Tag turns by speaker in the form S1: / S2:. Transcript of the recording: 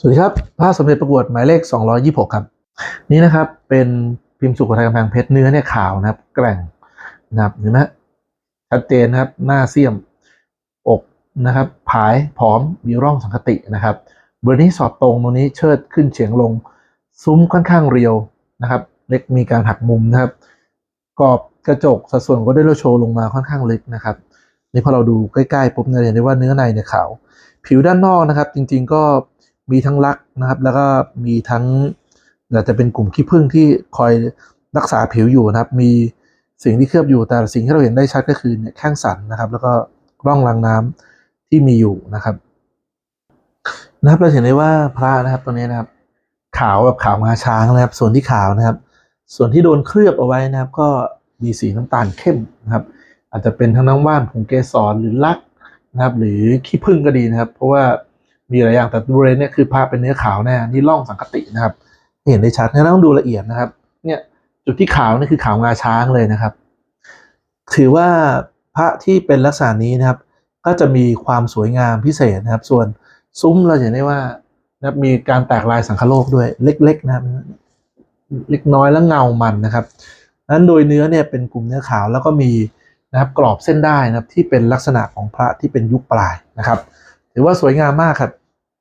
S1: สวัสดีครับพระสมเด็จประกวดหมายเลข 226 ครับ นี่นะครับเป็นพิมพ์สุโขทัยกำแพงเพชรเนื้อเนี่ยขาวนะครับ แกร่งนะครับเห็นไหมชัดเจนนะครับ หน้าเสียม อกนะครับ ผายผอมมีร่องสังคตินะครับเบอร์นี้สอดตรงตรงนี้เชิดขึ้นเฉียงลง ซุ้มค่อนข้างเรียวนะครับ เล็กมีการหักมุมนะครับ กรอบกระจกสัดส่วนก็ได้โลโชว์ลงมาค่อนข้างลึกนะครับนี่พอเราดูใกล้ๆปุ๊บเนี่ยเห็นได้ว่าเนื้อในเนี่ยขาว ผิวด้านนอกนะครับ จริง ๆ ก็ มีทั้งรักนะครับ แล้วก็มีทั้งอาจจะเป็นกลุ่มขี้ผึ้งที่คอยรักษาผิวอยู่นะครับ มีสิ่งที่เคลือบอยู่แต่สิ่งที่เราเห็นได้ชัดก็คือเนี่ยแข้งสันนะครับ แล้วก็ร่องรางน้ำที่มีอยู่นะครับ นะครับเราเห็นได้ว่าพระนะครับตัวนี้นะครับ ขาวแบบขาวงาช้างนะครับ ส่วนที่ขาวนะครับ ส่วนที่โดนเคลือบเอาไว้นะครับ ก็มีสีน้ำตาลเข้มนะครับ อาจจะเป็นทั้งน้ำว่านผงเกสรหรือลักนะครับ หรือขี้ผึ้งก็ดีนะครับ เพราะว่า มีหลายอย่างแต่บริเวณนี่ยคือผ้าเป็นเนื้อขาวแน่นี่ร่องสังคตินะครับ เห็นได้ชัดงั้นต้องดูละเอียดนะครับ เนี่ยจุดที่ขาวนี่คือขาวงาช้างเลยนะครับ ถือว่าพระที่เป็นลักษณะนี้นะครับ ก็จะมีความสวยงามพิเศษนะครับ ส่วนซุ้มเราจะเห็นได้ว่านะครับมีการแตกลายสังคโลกด้วยเล็กๆนะครับเล็กน้อยแล้วเงามันนะครับนั้นโดยเนื้อเนี่ยเป็นกลุ่มเนื้อขาวแล้วก็มีนะครับกรอบเส้นได้นะครับที่เป็นลักษณะของพระที่เป็นยุคปลายนะครับ ถือว่าสวยงามมากครับ